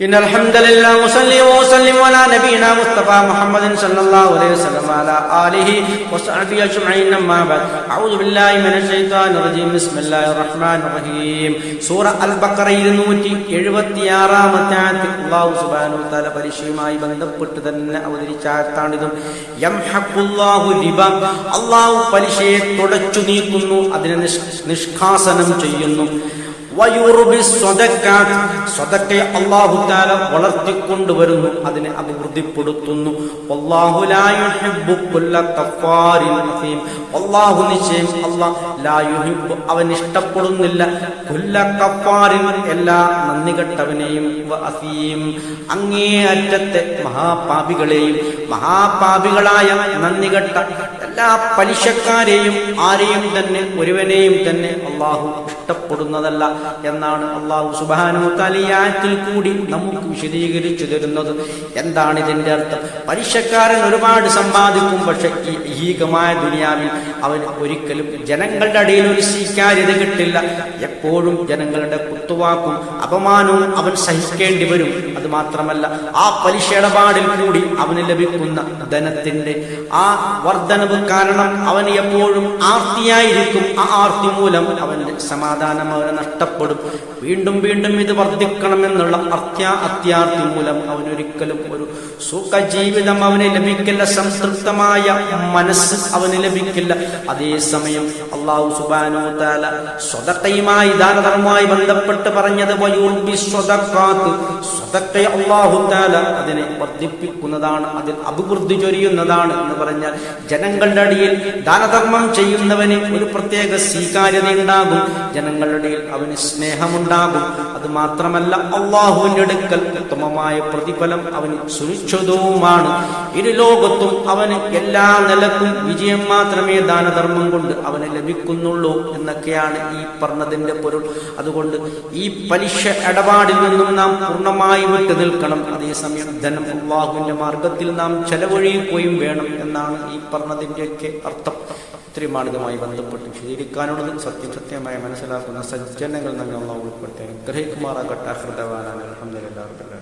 إن الحمد لله وصلي وسلم على نبينا مصطفى محمد صلى الله عليه وسلم على آله وصحبه أجمعين أما بعد أعوذ بالله من الشيطان الرجيم بسم الله الرحمن الرحيم സൂറ അൽ ബക്കറ ഇരുന്നൂറ്റി എഴുപത്തിയാറാമത്തെ ആയത്തിൽ അള്ളാഹു സുബ്ഹാനഹു വ തആല പരീക്ഷയുമായി ബന്ധപ്പെട്ട് തന്നെ അവതരിച്ച ആയത്താണിതും യംഹഖുല്ലാഹു റിബ അള്ളാഹു പലിശയെ തുടച്ചു നീക്കുന്നു അതിനെ നിഷ്- നിഷ്കാസനം ചെയ്യുന്നു വയുറുബി സ്വതക്കാത്ത് സ്വതക്കയെ അള്ളാഹു താല വളർത്തിക്കൊണ്ടുവരുന്നു. അതിനെ അഭിവൃദ്ധിപ്പെടുത്തുന്നു. വല്ലാഹു നിശ്ചയം യുഹിബ്ബു. അവൻ ഇഷ്ടപ്പെടുന്നില്ല. എല്ലാ നന്ദികെട്ടവനെയും അങ്ങേയറ്റത്തെ മഹാപാപികളെയും മഹാപാപികളായ നന്ദികെട്ട എല്ലാ പലിശക്കാരെയും ആരെയും തന്നെ ഒരുവനെയും തന്നെ അള്ളാഹു ഇഷ്ടപ്പെടുന്നതല്ല എന്നാണ് അള്ളാഹു സുബാനു തലിയാറ്റിൽ കൂടി നമുക്ക് വിശദീകരിച്ചു തരുന്നത്. എന്താണ് ഇതിന്റെ അർത്ഥം? പലിശക്കാരൻ ഒരുപാട് സമ്പാദിക്കും പക്ഷെ ഈ ദുനിയാവിൽ അവൻ ഒരിക്കലും ജനങ്ങളുടെ അടിയിൽ ഒരു സ്വീകാര്യത കിട്ടില്ല. എപ്പോഴും ജനങ്ങളുടെ കുത്തുവാക്കും അപമാനവും അവൻ സഹിക്കേണ്ടി വരും. അത് മാത്രമല്ല ആ പലിശ ഇടപാടിൽ കൂടി അവന് ലഭിക്കുന്ന ധനത്തിന്റെ ആ വർധനവ് കാരണം അവൻ എപ്പോഴും ആർത്തിയായിരിക്കും. ആ ആർത്തി മൂലം അവന്റെ സമാധാനം അവന് നഷ്ടപ്പെടും. വീണ്ടും വീണ്ടും ഇത് വർദ്ധിക്കണമെന്നുള്ള അത്യാ അത്യാർത്ഥി മൂലം അവനൊരിക്കലും ഒരു സുഖജീവിതം അവന് ലഭിക്കില്ല സംതൃപ്തമായ മനസ്സ് അവന് ലഭിക്കില്ല. അതേസമയം അള്ളാഹു സുബാനോ താല സ്വതക്കയുമായി ദാനധർമ്മമായി ബന്ധപ്പെട്ട് പറഞ്ഞത് അള്ളാഹു താല അതിനെ വർദ്ധിപ്പിക്കുന്നതാണ് അതിൽ അഭിവൃദ്ധി ചൊരിയുന്നതാണ് എന്ന് പറഞ്ഞാൽ ജനങ്ങളുടെ അടിയിൽ ദാനധർമ്മം ചെയ്യുന്നവന് ഒരു പ്രത്യേക സ്വീകാര്യത ഉണ്ടാകും ജനങ്ങളുടെ ഇടയിൽ അവന് സ്നേഹമുണ്ടാകും. അത് മാത്രമല്ല അള്ളാഹുവിന്റെ അടുക്കൽ ഉത്തമമായ പ്രതിഫലം അവന് സുനിശ്ചിതവുമാണ്. ഇരു ലോകത്തും അവന് എല്ലാ നിലക്കും വിജയം മാത്രമേ ദാനധർമ്മം കൊണ്ട് അവന് ലഭിക്കുന്നുള്ളൂ എന്നൊക്കെയാണ് ഈ പറഞ്ഞതിന്റെ പൊരുൾ. അതുകൊണ്ട് ഈ പലിശ ഇടപാടിൽ നിന്നും നാം പൂർണമായി വിട്ടു നിൽക്കണം. അതേസമയം ധനം അള്ളാഹുവിന്റെ മാർഗത്തിൽ നാം ചെലവഴിക്കുകയും വേണം എന്നാണ് ഈ പറഞ്ഞതിന്റെയൊക്കെ അർത്ഥം. ഇത്രയുമാണ് ഇതുമായി ബന്ധപ്പെട്ട് വിശദീകരിക്കാനുള്ളത്. സത്യം ಅಜಾಕುನ ಸಜ್ಜನಗಳನ್ನಾಗಿ ನಾವು ಉಳ್ಕೊಡ್ತೇವೆ ಗ್ರಹಿಕುಮಾರ ಘಟ್ಟ ಹೃದಯವಾನ ಅಲಹಮ್ದಿಲ್ಲ